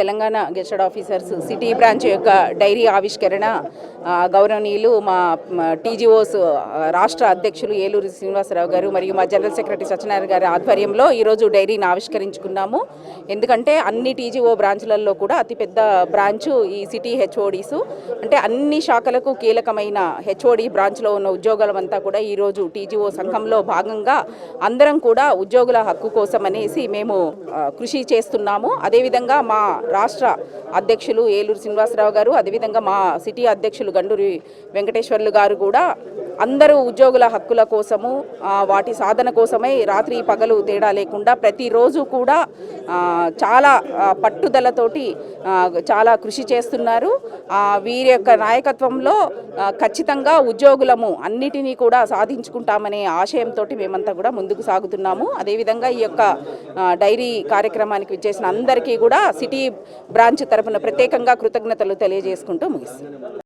Telangana gazetted officers city branch యొక్క diary ఆవిష్కరణ గౌరవనీయులు మా టీజీఓస్ రాష్ట్ర అధ్యక్షులు ఏలూరు శ్రీనివాసరావు గారు మరియు మా జనరల్ సెక్రటరీ సత్యనారాయణ గారి ఆధ్వర్యంలో ఈరోజు డైరీని ఆవిష్కరించుకున్నాము. ఎందుకంటే అన్ని టీజీఓ బ్రాంచ్లలో కూడా అతిపెద్ద బ్రాంచు ఈ సిటీ హెచ్ఓడీస్. అంటే అన్ని శాఖలకు కీలకమైన హెచ్ఓడి బ్రాంచ్లో ఉన్న ఉద్యోగులమంతా కూడా ఈరోజు టీజీఓ సంఘంలో భాగంగా అందరం కూడా ఉద్యోగుల హక్కు కోసం అనేసి మేము కృషి చేస్తున్నాము. అదేవిధంగా మా రాష్ట్ర అధ్యక్షులు ఏలూరు శ్రీనివాసరావు గారు అదేవిధంగా మా సిటీ అధ్యక్షులు గండూరి వెంకటేశ్వర్లు గారు కూడా అందరూ ఉద్యోగుల హక్కుల కోసము వాటి సాధన కోసమై రాత్రి పగలు తేడా లేకుండా ప్రతిరోజు కూడా చాలా పట్టుదలతోటి చాలా కృషి చేస్తున్నారు. వీరి యొక్క నాయకత్వంలో ఖచ్చితంగా ఉద్యోగులము అన్నిటినీ కూడా సాధించుకుంటామనే ఆశయంతో మేమంతా కూడా ముందుకు సాగుతున్నాము. అదేవిధంగా ఈ యొక్క డైరీ కార్యక్రమానికి విచ్చేసిన అందరికీ కూడా సిటీ బ్రాంచ్ తరపున ప్రత్యేకంగా కృతజ్ఞతలు తెలియజేసుకుంటూ ముగిస్తుంది